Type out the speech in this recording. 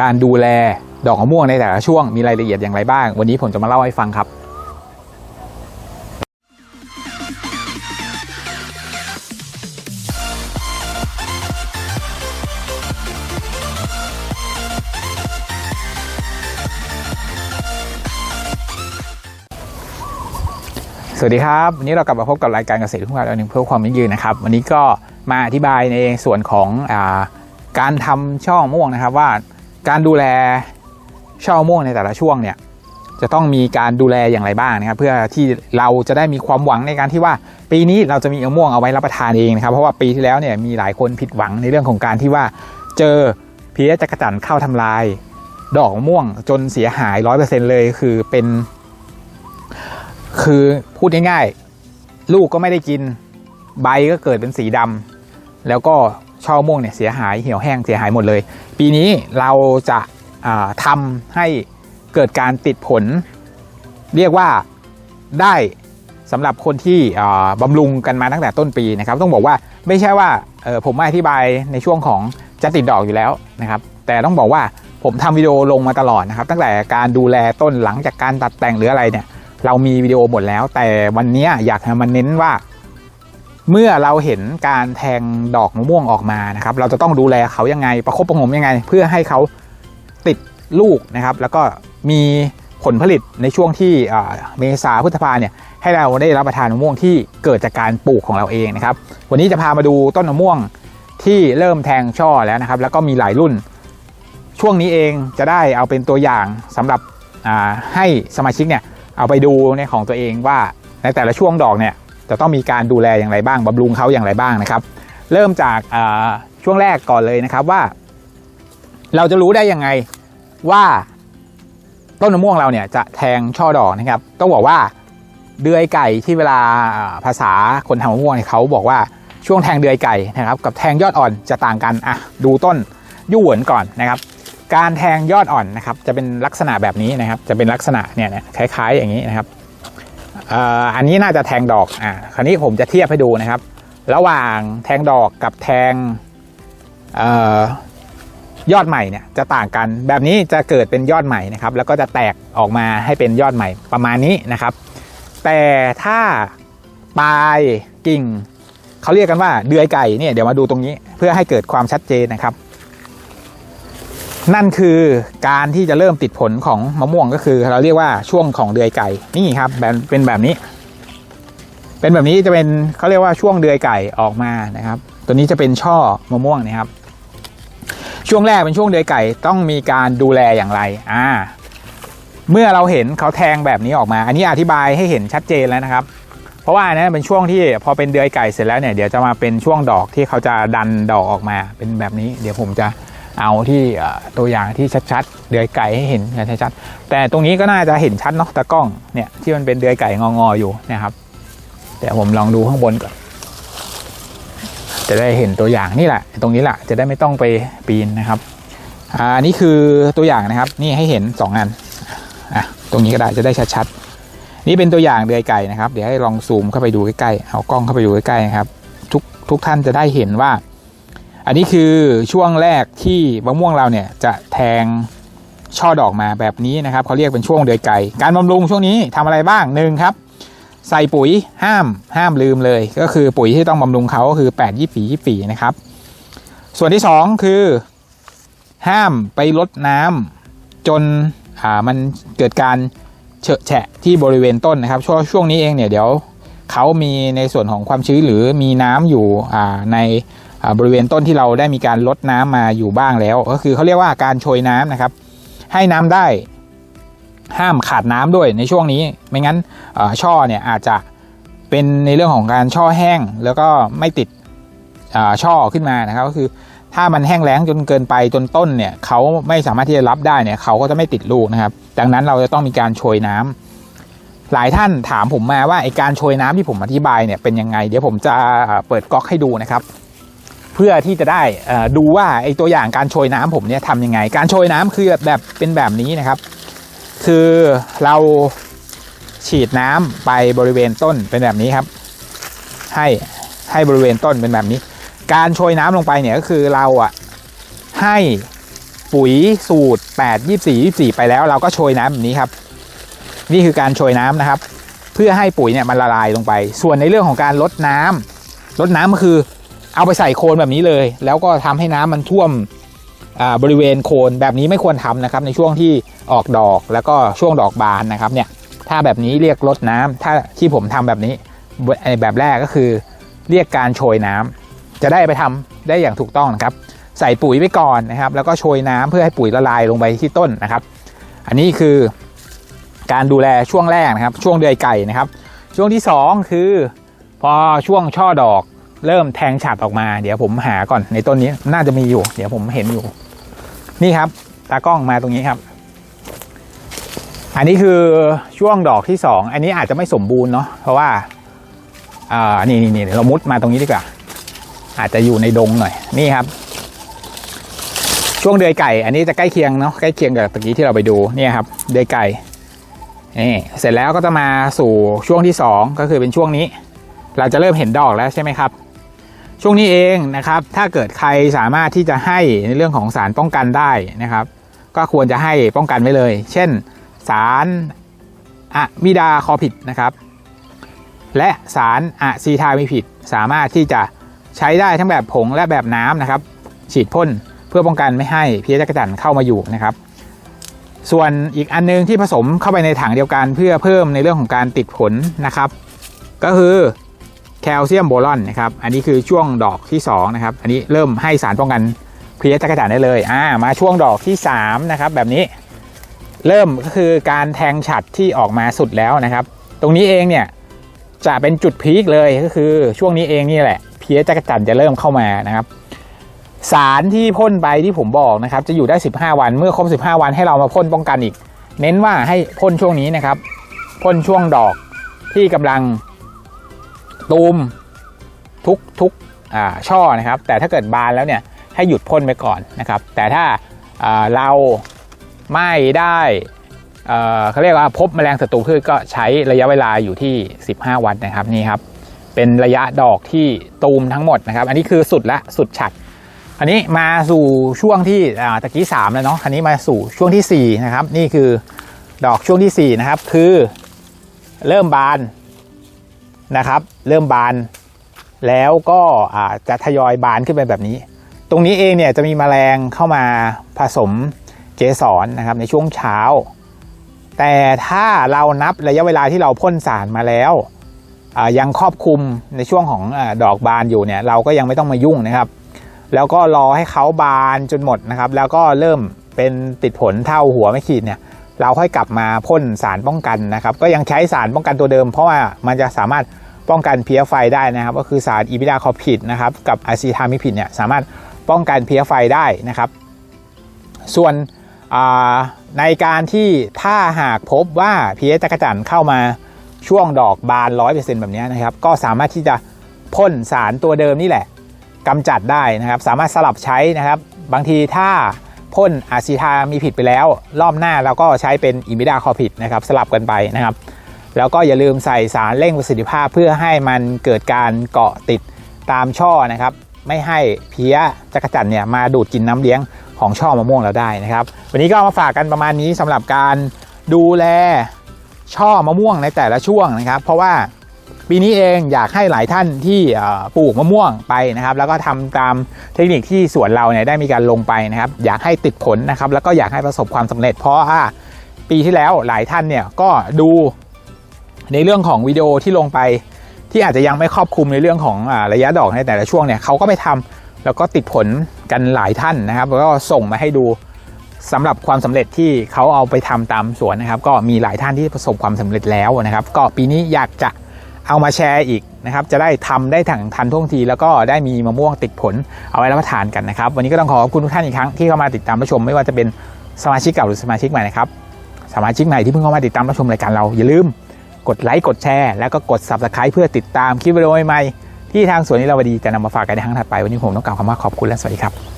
การดูแลดอกมะม่วงในแต่ละช่วงมีรายละเอียดอย่างไรบ้าง วันนี้ผมจะมาเล่าให้ฟังครับสวัสดีครับวันนี้เรากลับมาพบกับรายการเกษตรทุ่งนาหนึ่งเพื่อความยั่งยืนนะครับ วันนี้ก็มาอธิบายในส่วนของอาการทำช่อมะม่วงนะครับว่า การดูแลช่อมะม่วงในแต่ละช่วงเนี่ยจะต้องมีการดูแลอย่างไรบ้างนะครับ เพื่อที่เราจะได้มีความหวังในการที่ว่า ปีนี้เราจะมีมะม่วงเอาไว้รับประทานเองนะครับ เพราะว่าปีที่แล้วเนี่ยมีหลายคนผิดหวังในเรื่องของการที่ว่า เจอเพี้ยจักรจันทร์เข้าทำลาย ดอกมะม่วงจนเสียหายร้อยเปอร์เซ็นเลยคือเป็น คือพูดง่ายๆลูกก็ไม่ได้กิน ใบก็เกิดเป็นสีดำแล้วก็ ช่อม่วงเนี่ยเสียหายเหี่ยวแห้งเสียหายหมดเลย ปีนี้เราจะาทำให้เกิดการติดผล เรียกว่าได้สำหรับคนที่อ่าบำรุงกันมาตั้งแต่ต้นปีนะครับ ต้องบอกว่าไม่ใช่ว่าผมมาอธิบายในช่วงของจะติดดอกอยู่แล้วนะครับ แต่ต้องบอกว่าผมทำวิดีโอลงมาตลอดนะครับ ตั้งแต่การดูแลต้นหลังจากการตัดแต่งหรืออะไรเนี่ยเรามีวิดีโอหมดแล้ว แต่วันนี้อยากมันเน้นว่า เมื่อเราเห็นการแทงดอกมะม่วงออกมานะครับ เราจะต้องดูแลเขายังไง ประคบประหงมยังไง เพื่อให้เขาติดลูกนะครับ แล้วก็มีผลผลิตในช่วงที่เมษาพฤษภาเนี่ยให้เราได้รับประทานมะม่วงที่เกิดจากการปลูกของเราเองนะครับ วันนี้จะพามาดูต้นมะม่วงที่เริ่มแทงช่อแล้วนะครับ แล้วก็มีหลายรุ่น ช่วงนี้เองจะได้เอาเป็นตัวอย่างสำหรับให้สมาชิกเนี่ยเอาไปดูในของตัวเองว่าในแต่ละช่วงดอกเนี่ย จะต้องมีการดูแลอย่างไรบ้างบำรุงเขาอย่างไรบ้างนะครับ เริ่มจากช่วงแรกก่อนเลยนะครับว่า เราจะรู้ได้ยังไงว่าต้นมะม่วงเราเนี่ยจะแทงช่อดอกนะครับต้องบอกว่าเดือยไก่ที่เวลาภาษาคนทำมะม่วงเขาบอกว่าช่วงแทงเดือยไก่นะครับ กับแทงยอดอ่อนจะต่างกันอะดูต้นยู่หวนก่อนนะครับ การแทงยอดอ่อนนะครับ จะเป็นลักษณะแบบนี้นะครับ จะเป็นลักษณะเนี่ยคล้ายๆอย่างนี้นะครับ อันนี้น่าจะแทงดอกอ่าคราวนี้ผมจะเทียบให้ดูนะครับ ระหว่างแทงดอกกับแทงออยอดใหม่เนี่ยจะต่างกัน แบบนี้จะเกิดเป็นยอดใหม่นะครับ แล้วก็จะแตกออกมาให้เป็นยอดใหม่ประมาณนี้นะครับ แต่ถ้าปลายกิ่งเขาเรียกกันว่าเดือยไก่เนี่ยเดี๋ยวมาดูตรงนี้เพื่อให้เกิดความชัดเจนนะครับ นั่นคือการที่จะเริ่มติดผลของมะม่วงก็คือ เราเรียกว่าช่วงของเดือยไก่นี่ครับแบบเป็นแบบนี้ เป็นแบบนี้จะเป็นเขาเรียกว่าช่วงเดือยไก่ออกมานะครับ ตัวนี้จะเป็นช่อมะม่วงนะครับ ช่วงแรกเป็นช่วงเดือยไก่ต้องมีการดูแลอย่างไรอ่าเมื่อเราเห็นเขาแทงแบบนี้ออกมา อันนี้อธิบายให้เห็นชัดเจนแล้วนะครับ เพราะว่านนั้นเป็นช่วงที่พอเป็นเดือยไก่เสร็จแล้วเนี่ยเดี๋ยวจะมาเป็นช่วงดอกที่เขาจะดันดอกออกมาเป็นแบบนี้ เดี๋ยวผมจะ เอาที่ตัวอย่างที่ชัดๆ เดือยไก่ให้เห็นกันชัดๆแต่ตรงนี้ก็น่าจะเห็นชัดเนาะตะกล้องเนี่ยที่มันเป็นเดือยไก่งอๆอยู่นะครับเดี๋ยวผมลองดูข้างบนก่อนจะได้เห็นตัวอย่างนี่แหละ ตรงนี้แหละจะได้ไม่ต้องไปปีนนะครับอันนี้คือตัวอย่างนะครับนี่ให้เห็นสองอันอะตรงนี้ก็ได้จะได้ชัดๆนี่เป็นตัวอย่างเดือยไก่นะครับ เดี๋ยวให้ลองซูมเข้าไปดูใกล้ๆเอากล้องเข้าไปดูใกล้ๆนะครับทุกทุกท่านจะได้เห็นว่า อันนี้คือช่วงแรกที่มะม่วงเราเนี่ยจะแทงช่อดอกมาแบบนี้นะครับเขาเรียกเป็นช่วงเดือยไก่ การบำรุงช่วงนี้ทำอะไรบ้างหนึ่งครับ ใส่ปุ๋ยห้ามห้ามลืมเลย ก็คือปุ๋ยที่ต้องบำรุงเขาก็คือ8 2 4 24นะครับ ส่วนที่สองคือ ห้ามไปลดน้ำจนอ่ามันเกิดการเฉอะแฉะที่บริเวณต้นนะครับช่วงช่วงนี้เองเนี่ยเดี๋ยวเขามีในส่วนของความชื้นหรือมีน้ำอยู่ใน บริเวณต้นที่เราได้มีการลดน้ำมาอยู่บ้างแล้ว ก็คือเขาเรียกว่าการโชยน้ำนะครับ ให้น้ำได้ห้ามขาดน้ำด้วยในช่วงนี้ ไม่งั้นช่อเนี่ยอาจจะเป็นในเรื่องของการช่อแห้งแล้วก็ไม่ติดช่อขึ้นมานะครับ ก็คือถ้ามันแห้งแล้งจนเกินไปจนต้นเนี่ยเขาไม่สามารถที่จะรับได้เนี่ยเขาก็จะไม่ติดลูกนะครับ ดังนั้นเราจะต้องมีการโชยน้ำหลายท่านถามผมมาว่าไอการโชยน้ำที่ผมอธิบายเนี่ยเป็นยังไง เดี๋ยวผมจะเปิดก๊อกให้ดูนะครับ พื่อที่จะได้ดูว่าไอตัวอย่างการโชยน้ำผมเนี่ยทำยังไง การโชยน้ำคือแบบแบบเป็นแบบนี้นะครับ คือเราฉีดน้ำไปบริเวณต้นเป็นแบบนี้ครับ ให้ให้บริเวณต้นเป็นแบบนี้ การโชยน้ำลงไปเนี่ยก็คือเราอะให้ปุ๋ยสูตร 8 24 24 ไปแล้ว เราก็โชยน้ำแบบนี้ครับ นี่คือการโชยน้ำนะครับ เพื่อให้ปุ๋ยเนี่ยมันละลายลงไป ส่วนในเรื่องของการลดน้ำลดน้ำก็คือ เอาไปใส่โคนแบบนี้เลย แล้วก็ทำให้น้ำมันท่วมบริเวณโคนแบบนี้ไม่ควรทำนะครับ ในช่วงที่ออกดอกแล้วก็ช่วงดอกบานนะครับเนี่ยถ้าแบบนี้เรียกลดน้ำถ้าที่ผมทำแบบนี้แบบแรกก็คือ เรียกการโชยน้ำจะได้ไปทำได้อย่างถูกต้องนะครับ ใส่ปุ๋ยไปก่อนนะครับ แล้วก็โชยน้ำเพื่อให้ปุ๋ยละลายลงไปที่ต้นนะครับ อันนี้คือการดูแลช่วงแรกนะครับ ช่วงเดือยไก่นะครับ ช่วงที่สองคือ พอช่วงช่อดอก เริ่มแทงฉัดออกมา เดี๋ยวผมหาก่อนในต้นนี้น่าจะมีอยู่ เดี๋ยวผมเห็นอยู่ นี่ครับ ตากล้องมาตรงนี้ครับ อันนี้คือช่วงดอกที่สองอันนี้อาจจะไม่สมบูรณ์เนาะเพราะว่าอ่านี่นี่นี่เรามุดมาตรงนี้ดีกว่า อาจจะอยู่ในดงหน่อย นี่ครับ ช่วงเดือยไก่ อันนี้จะใกล้เคียงเนาะใกล้เคียงกับตะกี้ที่เราไปดูเนี่ยครับ เดือยไก่นี่เสร็จแล้วก็จะมาสู่ช่วงที่สองก็คือเป็นช่วงนี้ เราจะเริ่มเห็นดอกแล้วใช่ไหมครับ ช่วงนี้เองนะครับ ถ้าเกิดใครสามารถที่จะให้ในเรื่องของสารป้องกันได้นะครับ ก็ควรจะให้ป้องกันไว้เลย เช่น สารอะมิดาคอผิดนะครับ และสารอะซีทามิผิด สามารถที่จะใช้ได้ทั้งแบบผงและแบบน้ำนะครับ ฉีดพ่นเพื่อป้องกันไม่ให้เพี้ยจักรจั่นเข้ามาอยู่นะครับ ส่วนอีกอันนึงที่ผสมเข้าไปในถังเดียวกัน เพื่อเพิ่มในเรื่องของการติดผลนะครับ ก็คือ แคลเซียมโบรอนนะครับ อันนี้คือช่วงดอกที่2นะครับ อันนี้เริ่มให้สารป้องกันเพลี้ยจักรจั่นได้เลย อ่า มาช่วงดอกที่3นะครับแบบนี้ เริ่มก็คือการแทงฉัดที่ออกมาสุดแล้วนะครับ ตรงนี้เองเนี่ยจะเป็นจุดพีคเลยก็คือช่วงนี้เองนี่แหละ เพี้ยจักรจั่นจะเริ่มเข้ามานะครับ สารที่พ่นไปที่ผมบอกนะครับ จะอยู่ได้ 15 วันเมื่อครบ 15 วันให้เรามาพ่นป้องกันอีก เน้นว่าให้พ่นช่วงนี้นะครับพ่นช่วงดอกที่กำลัง ตูมทุกทุกช่อนะครับ แต่ถ้าเกิดบานแล้วเนี่ยให้หยุดพ่นไปก่อนนะครับ แต่ถ้าเราไม่ได้เเขาเรียกว่าพบแมลงศัตรูพืชก็ใช้ระยะเวลาอยู่ที่ 15 วันนะครับนี่ครับเป็นระยะดอกที่ตูมทั้งหมดนะครับ อันนี้คือสุดละสุดฉัด อันนี้มาสู่ช่วงที่ตะกี้สามแล้วเนาะอันนี้มาสู่ช่วงที่สี่นะครับนี่คือดอกช่วงที่สี่นะครับคือเริ่มบาน นะครับ เริ่มบาน แล้วก็จะทยอยบานขึ้นไปแบบนี้ ตรงนี้เองเนี่ยจะมีแมลงเข้ามาผสมเกสรนะครับในช่วงเช้า แต่ถ้าเรานับระยะเวลาที่เราพ่นสารมาแล้วยังครอบคลุมในช่วงของอดอกบานอยู่เนี่ยเราก็ยังไม่ต้องมายุ่งนะครับ แล้วก็รอให้เขาบานจนหมดนะครับ แล้วก็เริ่มเป็นติดผลเท่าหัวไม่ขีดเนี่ย เราค่อยกลับมาพ่นสารป้องกันนะครับ ก็ยังใช้สารป้องกันตัวเดิม เพราะว่ามันจะสามารถป้องกันเพี้ยไฟได้นะครับ ก็คือสารอีบิดาคอพิดนะครับกับอะซีทามิพิดเนี่ยสามารถป้องกันเพี้ยไฟได้นะครับ ส่วนในการที่ถ้าหากพบว่าเพี้ยจักจั่นเข้ามาช่วงดอกบาน 100%แบบนี้นะครับ ก็สามารถที่จะพ่นสารตัวเดิมนี่แหละกำจัดได้นะครับ สามารถสลับใช้นะครับ บางทีถ้า พ่นอะซิทามีผิดไปแล้ว รอบหน้าเราก็ใช้เป็นอิมิดาคอผิดนะครับสลับกันไปนะครับ แล้วก็อย่าลืมใส่สารเร่งประสิทธิภาพเพื่อให้มันเกิดการเกาะติดตามช่อนะครับ ไม่ให้เพี้ยจักรจั่นเนี่ยมาดูดกินน้ำเลี้ยงของช่อมะม่วงเราได้นะครับ วันนี้ก็มาฝากกันประมาณนี้สำหรับการดูแลช่อมะม่วงในแต่ละช่วงนะครับ เพราะว่า ปีนี้เองอยากให้หลายท่านที่ปลูกมะม่วงไปนะครับ แล้วก็ทำตามเทคนิคที่สวนเราเนี่ยได้มีการลงไปนะครับ อยากให้ติดผลนะครับ แล้วก็อยากให้ประสบความสำเร็จ เพราะว่าปีที่แล้วหลายท่านเนี่ยก็ดูในเรื่องของวิดีโอที่ลงไป ที่อาจจะยังไม่ครอบคลุมในเรื่องของอระยะดอกในแต่ละช่วงเนี่ยเขาก็ไปทำแล้วก็ติดผลกันหลายท่านนะครับแล้วก็ส่งมาให้ดูสำหรับความสำเร็จที่เขาเอาไปทำตามสวนนะครับ ก็มีหลายท่านที่ประสบความสำเร็จแล้วนะครับ ก็ปีนี้อยากจะ เอามาแชร์อีกนะครับ จะได้ทำได้ถังทันท่วงที แล้วก็ได้มีมะม่วงติดผลเอาไว้รับประทานกันนะครับ วันนี้ก็ต้องขอขอบคุณทุกท่านอีกครั้งที่เข้ามาติดตามรับชม ไม่ว่าจะเป็นสมาชิกเก่าหรือสมาชิกใหม่นะครับ สมาชิกใหม่ที่เพิ่งเข้ามาติดตามรับชมรายการเราอย่าลืมกดไลค์กดแชร์แล้วก็กด subscribe เพื่อติดตามคลิปวิดีโอใหม่ที่ทางสวนนิราวดีจะนำมาฝากกันในครั้งถัดไปวันนี้ผมต้องกล่าวคำว่าขอบคุณและสวัสดีครับ